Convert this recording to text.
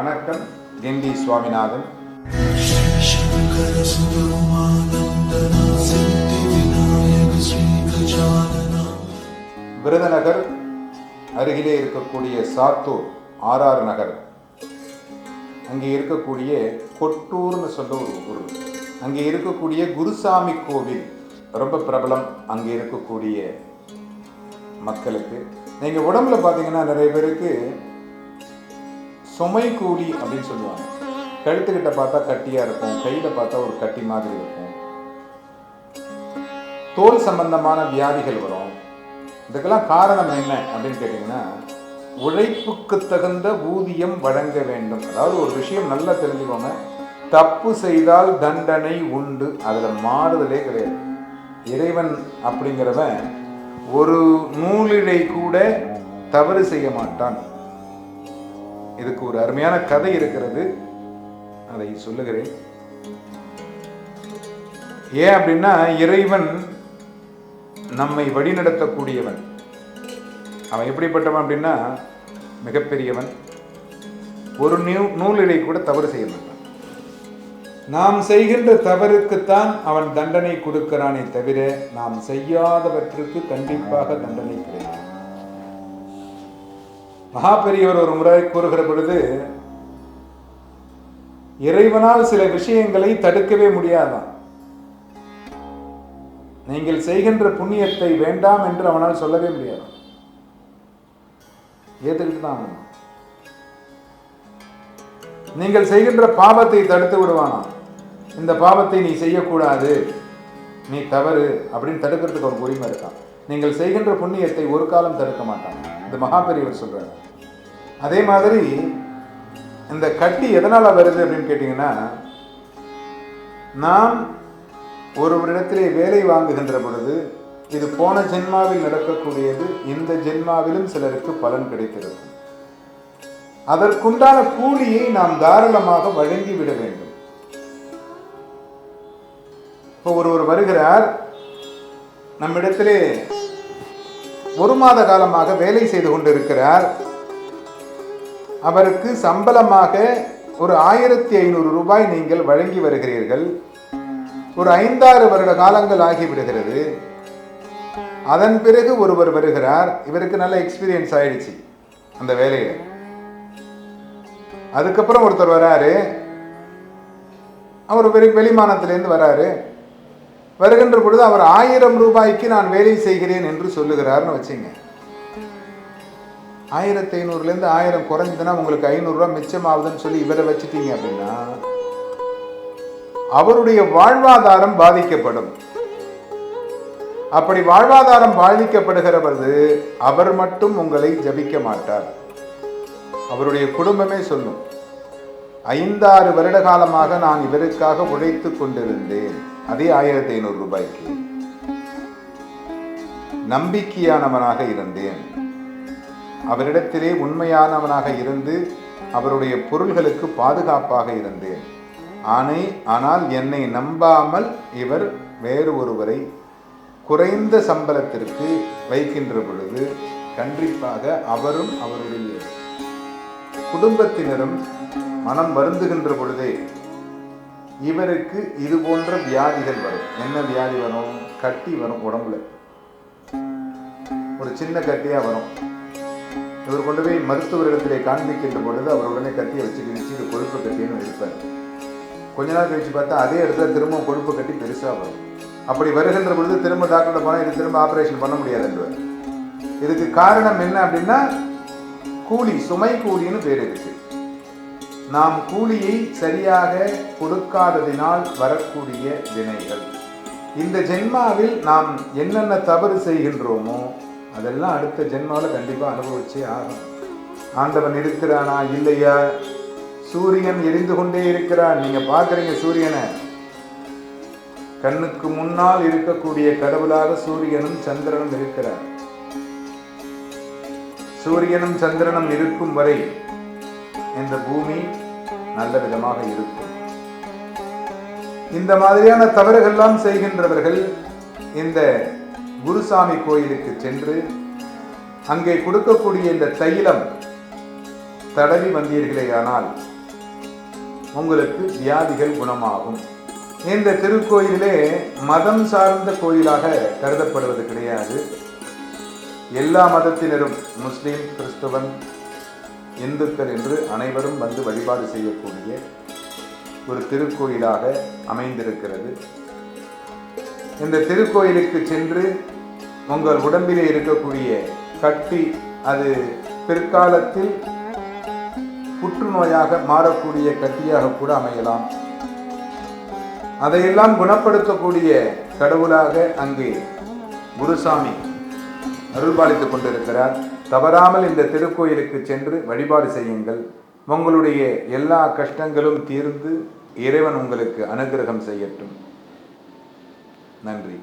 வணக்கம் கிண்டி சுவாமிநாதன். விருதுநகர் அருகிலே இருக்கக்கூடிய சாத்தூர் ஆர்ஆர் நகர். அங்கே இருக்கக்கூடிய கொட்டூர்னு சொல்ல ஒரு ஊர். அங்கே இருக்கக்கூடிய குருசாமி கோவில் ரொம்ப பிரபலம். அங்கே இருக்கக்கூடிய மக்களுக்கு. நீங்கள் உடம்புல பார்த்தீங்கன்னா நிறைய பேருக்கு சுமை கூலி அப்படின்னு சொல்லுவாங்க. கழுத்துக்கிட்ட பார்த்தா கட்டியாக இருக்கும் கையில் பார்த்தா ஒரு கட்டி மாதிரி இருக்கும். தோல் சம்பந்தமான வியாதிகள் வரும். இதுக்கெல்லாம் காரணம் என்ன அப்படின்னு கேட்டிங்கன்னா உழைப்புக்கு தகுந்த ஊதியம் வழங்க வேண்டும். அதாவது ஒரு விஷயம் நல்லா தெரிஞ்சுக்கோங்க. தப்பு செய்தால் தண்டனை உண்டு. அதில் மாறுதலே கிடையாது. இறைவன் அப்படிங்கிறவன் ஒரு நூலிழை கூட தவறு செய்ய மாட்டான். இதுக்கு ஒரு அருமையான கதை இருக்கிறது. அதை சொல்லுகிறேன். ஏன் அப்படின்னா இறைவன் நம்மை வழிநடத்தக்கூடியவன். அவன் எப்படிப்பட்டவன் அப்படின்னா மிகப்பெரியவன். ஒரு நியூ நூலிழை கூட தவறு செய்ய மாட்டான். நாம் செய்கின்ற தவறுக்குத்தான் அவன் தண்டனை கொடுக்கிறானே தவிர நாம் செய்யாதவற்றுக்கு கண்டிப்பாக தண்டனை கிடைக்கும் மகா பெரியவர் ஒரு முறை கூறுகிற பொழுது இறைவனால் சில விஷயங்களை தடுக்கவே முடியாதான். நீங்கள் செய்கின்ற புண்ணியத்தை வேண்டாம் என்று அவனால் சொல்லவே முடியாது. ஏத்துக்கிட்டு தான் நீங்கள் செய்கின்ற பாவத்தை தடுத்து விடுவானா இந்த பாவத்தை நீ செய்யக்கூடாது. நீ தவறு அப்படின்னு தடுக்கிறதுக்கு ஒரு உரிமை இருக்கான் நீங்கள் செய்கின்ற புண்ணியத்தை ஒரு காலம் தடுக்க மாட்டான் இந்த மகாபெரியவர் சொல்றாரு. அதே மாதிரி இந்த கட்டி எதனால வருது அப்படின்னு கேட்டீங்கன்னா நாம் ஒருவரிடத்திலே வேலை வாங்குகின்ற பொழுது இது போன ஜென்மாவில் நடக்கக்கூடியது இந்த ஜென்மாவிலும் சிலருக்கு பலன் கிடைக்கிறது. அதற்குண்டான கூலியை நாம் தாராளமாக வழங்கி விட வேண்டும். இப்போ ஒருவர் வருகிறார் நம்மிடத்திலே ஒரு மாத காலமாக வேலை செய்து கொண்டிருக்கிறார். அவருக்கு சம்பளமாக ஒரு ஆயிரத்தி ஐநூறு ரூபாய் நீங்கள் வழங்கி வருகிறீர்கள். ஒரு ஐந்தாறு வருட காலங்கள் ஆகிவிடுகிறது அதன் பிறகு ஒருவர் வருகிறார். இவருக்கு நல்ல எக்ஸ்பீரியன்ஸ் ஆயிடுச்சு அந்த வேலையில். அதுக்கப்புறம் ஒருத்தர் வராரு. அவர் வெளி வெளிமானத்திலேருந்து வராரு. வருகின்ற பொழுது அவர் ஆயிரம் ரூபாய்க்கு நான் வேலை செய்கிறேன் என்று சொல்லுகிறார்னு வச்சுங்க. ஆயிரத்தி ஐநூறுலேருந்து ஆயிரம் குறைஞ்சதுன்னா உங்களுக்கு ஐநூறுரூவா மிச்சமாகுதுன்னு சொல்லி இவரை வச்சுட்டீங்க அப்படின்னா அவருடைய வாழ்வாதாரம் பாதிக்கப்படும். அப்படி வாழ்வாதாரம் பாதிக்கப்படுகிறவரது அவர் மட்டும் உங்களை ஜபிக்க மாட்டார். அவருடைய குடும்பமே சொல்லும் ஐந்தாறு வருட காலமாக நான் இவருக்காக உழைத்துக் கொண்டிருந்தேன். அதே ஆயிரத்தி ஐநூறு ரூபாய்க்கு நம்பிக்கையானவனாக இருந்தேன். அவரிடத்திலே உண்மையானவனாக இருந்து அவருடைய பொருள்களுக்கு பாதுகாப்பாக இருந்தேன். ஆனை ஆனால் என்னை நம்பாமல் இவர் வேறு ஒருவரை குறைந்த சம்பளத்திற்கு வைக்கின்ற பொழுது கண்டிப்பாக அவரும் அவருடைய குடும்பத்தினரும் மனம் வருந்துகின்ற பொழுதே இவருக்கு இது போன்ற வியாதிகள் வரும். என்ன வியாதி வரும்? கட்டி வரும் உடம்புல. ஒரு சின்ன கட்டியா வரும். இவர் கொண்டு போய் மருத்துவரிடத்திலே காண்பிக்கின்ற பொழுது அவர் உடனே கட்டியை வச்சு கிழிச்சு இது கொழுப்பு கட்டின்னு இருப்பார். கொஞ்ச நாள் கழிச்சு பார்த்தா அதே இடத்துல திரும்ப கொழுப்பு கட்டி பெருசாக வரும். அப்படி வருகின்ற பொழுது திரும்ப டாக்டர்கிட்ட போனால் இது திரும்ப ஆப்ரேஷன் பண்ண முடியாதுன்றார் இதுக்கு காரணம் என்ன அப்படின்னா கூலி சுமை கூலின்னு பேர் இருக்குது நாம் கூலியை சரியாக கொடுக்காததினால் வரக்கூடிய வினைகள். இந்த ஜென்மாவில் நாம் என்னென்ன தவறு செய்கின்றோமோ அதெல்லாம் அடுத்த ஜென்மாவில் கண்டிப்பாக அனுபவிச்சே ஆகும் ஆண்டவன் இருக்கிறானா இல்லையா? சூரியன் எரிந்து கொண்டே இருக்கிறான். நீங்கள் பார்க்குறீங்க சூரியனை. கண்ணுக்கு முன்னால் இருக்கக்கூடிய கடவுளாக சூரியனும் சந்திரனும் இருக்கிறார். சூரியனும் சந்திரனும் இருக்கும் வரை இந்த பூமி நல்ல விதமாக இருக்கும். இந்த மாதிரியான தவறுகள்லாம் செய்கின்றவர்கள் இந்த குருசாமி கோயிலுக்கு சென்று அங்கே கொடுக்கக்கூடிய இந்த தைலம் தடவி வந்தீர்களேயானால் உங்களுக்கு வியாதிகள் குணமாகும். இந்த திருக்கோயிலே மதம் சார்ந்த கோயிலாக கருதப்படுவது கிடையாது. எல்லா மதத்தினரும் முஸ்லீம் கிறிஸ்துவன் இந்துக்கள் என்று அனைவரும் வந்து வழிபாடு செய்யக்கூடிய ஒரு திருக்கோயிலாக அமைந்திருக்கிறது. இந்த திருக்கோயிலுக்கு சென்று உங்கள் உடம்பிலே இருக்கக்கூடிய கட்டி அது பிற்காலத்தில் புற்றுநோயாக மாறக்கூடிய கட்டியாக கூட அமையலாம். அதையெல்லாம் குணப்படுத்தக்கூடிய கடவுளாக அங்கே குருசாமி அருள்பாலித்துக் கொண்டிருக்கிறார். தவறாமல் இந்த திருக்கோயிலுக்கு சென்று வழிபாடு செய்யுங்கள். உங்களுடைய எல்லா கஷ்டங்களும் தீர்ந்து இறைவன் உங்களுக்கு அனுகிரகம் செய்யட்டும். நன்றி.